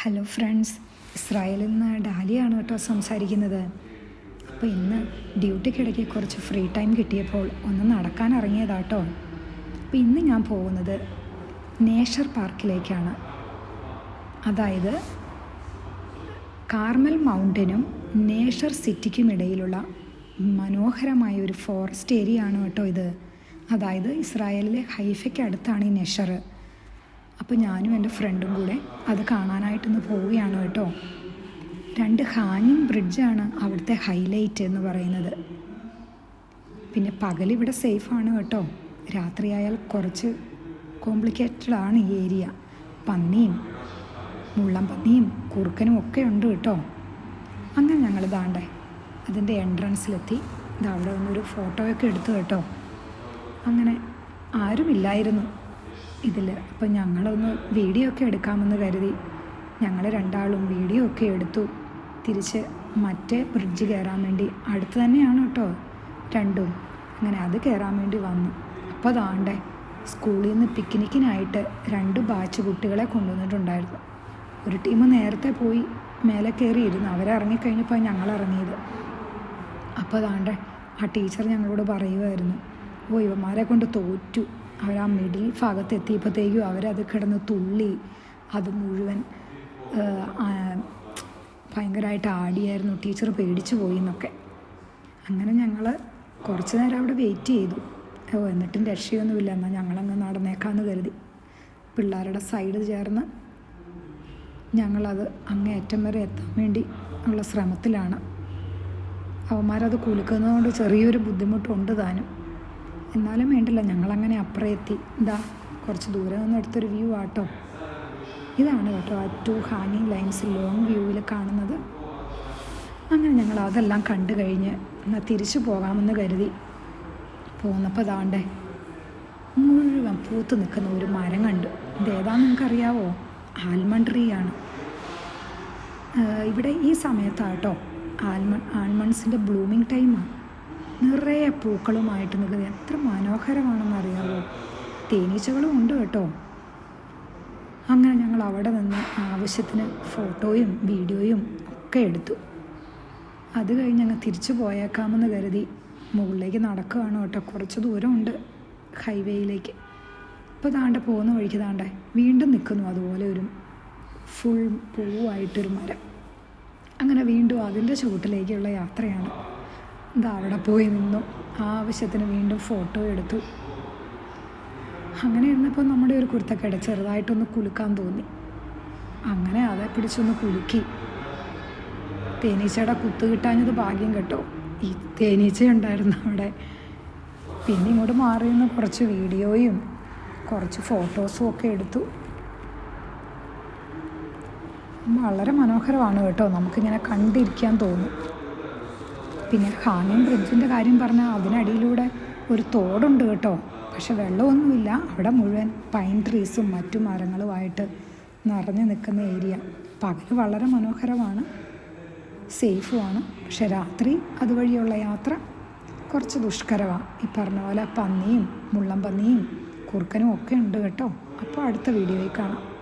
Hello friends ഇസ്രായേലിൽ നിന്ന് ഡാലിയാണ് കേട്ടോ സംസാരിക്കുന്നത്. അപ്പോൾ ഇന്ന് ഡ്യൂട്ടിക്കിടയ്ക്ക് കുറച്ച് ഫ്രീ ടൈം കിട്ടിയപ്പോൾ ഒന്ന് നടക്കാൻ ഇറങ്ങിയതാട്ടോ അപ്പോൾ ഇന്ന് ഞാൻ പോകുന്നത് നേഷർ പാർക്കിലേക്കാണ്. അതായത് കാർമൽ മൗണ്ടനും നേഷർ സിറ്റിക്കും ഇടയിലുള്ള മനോഹരമായ ഒരു ഫോറസ്റ്റ് ഏരിയ ആണ് കേട്ടോ ഇത്. അതായത് ഇസ്രായേലിലെ ഹൈഫയ്ക്ക് അടുത്താണ് ഈ നെഷർ. അപ്പോൾ ഞാനും എന്റെ ഫ്രണ്ടും കൂടെ അത് കാണാനായിട്ടൊന്ന് പോവുകയാണ് കേട്ടോ. രണ്ട് ഹാങ്ങിങ് ബ്രിഡ്ജാണ് അവിടുത്തെ ഹൈലൈറ്റ് എന്ന് പറയുന്നത്. പിന്നെ പകൽ ഇവിടെ സേഫാണ് കേട്ടോ. രാത്രിയായാൽ കുറച്ച് കോംപ്ലിക്കേറ്റഡ് ആണ് ഈ ഏരിയ പന്നിയും മുള്ളം പന്നിയും കുറുക്കനും ഒക്കെ ഉണ്ട് കേട്ടോ. അങ്ങനെ ഞങ്ങൾ ദാണ്ടേ അതിന്റെ എൻട്രൻസിലെത്തി അവിടെ നിന്നൊരു ഫോട്ടോയൊക്കെ എടുത്തു കേട്ടോ. അങ്ങനെ ആരുമില്ലായിരുന്നു. ഇതിൽ അപ്പം ഞങ്ങളൊന്ന് വീഡിയോ ഒക്കെ എടുക്കാമെന്ന് കരുതി. ഞങ്ങൾ രണ്ടാളും വീഡിയോ ഒക്കെ എടുത്തു. തിരിച്ച് മറ്റേ ബ്രിഡ്ജ് കയറാൻ വേണ്ടി. അടുത്ത് തന്നെയാണ് കേട്ടോ രണ്ടും. അങ്ങനെ അത് കയറാൻ വേണ്ടി വന്നു. അപ്പോൾ അതാണ്ടേ സ്കൂളിൽ നിന്ന് പിക്നിക്കിനായിട്ട് രണ്ട് ബാച്ച് കുട്ടികളെ കൊണ്ടുവന്നിട്ടുണ്ടായിരുന്നു. ഒരു ടീം നേരത്തെ പോയി മേലെ കയറിയിരുന്നു അവരിറങ്ങിക്കഴിഞ്ഞപ്പോൾ ഞങ്ങൾ ഇറങ്ങിയത്. അപ്പോൾ അതാണ്ട് ആ ടീച്ചർ ഞങ്ങളോട് പറയുമായിരുന്നു ഓ ഇവന്മാരെ കൊണ്ട് തോറ്റു. അവർ ആ മിഡിൽ ഭാഗത്ത് എത്തിയപ്പോഴത്തേക്കും അവരത് കിടന്ന് തുള്ളി. അത് മുഴുവൻ ഭയങ്കരമായിട്ട് ആടിയായിരുന്നു. ടീച്ചർ പേടിച്ചു പോയി എന്നൊക്കെ അങ്ങനെ ഞങ്ങൾ കുറച്ച് നേരം അവിടെ വെയിറ്റ് ചെയ്തു. ഓ എന്നിട്ടും രക്ഷയൊന്നുമില്ല. എന്നാൽ ഞങ്ങളങ്ങ് നടന്നേക്കാമെന്ന് കരുതി. പിള്ളേരുടെ സൈഡ് ചേർന്ന് ഞങ്ങളത് അങ്ങേയറ്റം വരെ എത്താൻ വേണ്ടി ഉള്ള ശ്രമത്തിലാണ്. അവന്മാരത് കുലുക്കുന്നതുകൊണ്ട് ചെറിയൊരു ബുദ്ധിമുട്ടുണ്ട് താനും. എന്നാലും വേണ്ടില്ല ഞങ്ങളങ്ങനെ അപ്പുറം എത്തി ഇതാ കുറച്ച് ദൂരെ നിന്ന് എടുത്തൊരു വ്യൂ ആട്ടോ. ഇതാണ് കേട്ടോ ആ ടു ഹാങ്ങിങ് ലൈൻസ് ലോങ് വ്യൂവിൽ കാണുന്നത്. അങ്ങനെ ഞങ്ങൾ അതെല്ലാം കണ്ടു കഴിഞ്ഞ് എന്നാൽ തിരിച്ചു പോകാമെന്ന് കരുതി. പോന്നപ്പോൾ ഇതാണ്ടേ മുഴുവൻ പൂത്ത് നിൽക്കുന്ന ഒരു മരം കണ്ടു. ഇതേതാന്ന് നിങ്ങൾക്കറിയാവോ? ആൽമണ്ട് ട്രീ ആണ്. ഇവിടെ ഈ സമയത്താട്ടോ ആൽമ ആൽമണ്ട്സിന്റെ ബ്ലൂമിങ് ടൈമാണ് നിറയെ പൂക്കളുമായിട്ട് നിൽക്കുന്നത് എത്ര മനോഹരമാണെന്ന് അറിയാമോ തേനീച്ചകളും ഉണ്ട് കേട്ടോ. അങ്ങനെ ഞങ്ങൾ അവിടെ നിന്ന് ആവശ്യത്തിന് ഫോട്ടോയും വീഡിയോയും ഒക്കെ എടുത്തു. അത് കഴിഞ്ഞ് ഞങ്ങൾ തിരിച്ചു പോയേക്കാമെന്ന് കരുതി മുകളിലേക്ക് നടക്കുകയാണ് കേട്ടോ. കുറച്ച് ദൂരമുണ്ട് ഹൈവേയിലേക്ക്. ഇപ്പോൾ താണ്ടെ പോകുന്ന വഴിക്ക് താണ്ടെ വീണ്ടും നിൽക്കുന്നു. അതുപോലെ ഒരു ഫുൾ പൂവായിട്ടൊരു മരം. അങ്ങനെ വീണ്ടും അതിന്റെ ചുവട്ടിലേക്കുള്ള യാത്രയാണ് ഇതാ അവിടെ പോയി നിന്നു. ആവശ്യത്തിന് വീണ്ടും ഫോട്ടോ എടുത്തു. അങ്ങനെ ഇരുന്നപ്പോൾ നമ്മുടെ ഒരു കുർത്തക്കട ചെറുതായിട്ടൊന്ന് കുലുക്കാൻ തോന്നി. അങ്ങനെ അതെ പിടിച്ചൊന്ന് കുലുക്കി. തേനീച്ചയുടെ കുത്തു കിട്ടാഞ്ഞത് ഭാഗ്യം കേട്ടോ. ഈ തേനീച്ച ഉണ്ടായിരുന്നു അവിടെ. പിന്നെ ഇങ്ങോട്ട് മാറി നിന്ന് കുറച്ച് വീഡിയോയും കുറച്ച് ഫോട്ടോസും ഒക്കെ എടുത്തു. വളരെ മനോഹരമാണ് കേട്ടോ. നമുക്കിങ്ങനെ കണ്ടിരിക്കാൻ തോന്നും. പിന്നെ ഹാങ്ങിങ് ബ്രിഡ്ജിന്റെ കാര്യം പറഞ്ഞാൽ അതിനടിയിലൂടെ ഒരു തോടുണ്ട് കേട്ടോ. പക്ഷെ വെള്ളമൊന്നുമില്ല. അവിടെ മുഴുവൻ പൈൻ ട്രീസും മറ്റു മരങ്ങളുമായിട്ട് നിറഞ്ഞു നിൽക്കുന്ന ഏരിയ പകൽ വളരെ മനോഹരമാണ്. സേഫുമാണ് പക്ഷെ രാത്രി അതുവഴിയുള്ള യാത്ര കുറച്ച് ദുഷ്കരമാണ് ഈ പറഞ്ഞ പോലെ പന്നിയും മുള്ളം പന്നിയും കുറുക്കനും ഒക്കെ ഉണ്ട് കേട്ടോ. അപ്പോൾ അടുത്ത വീഡിയോയിൽ കാണാം.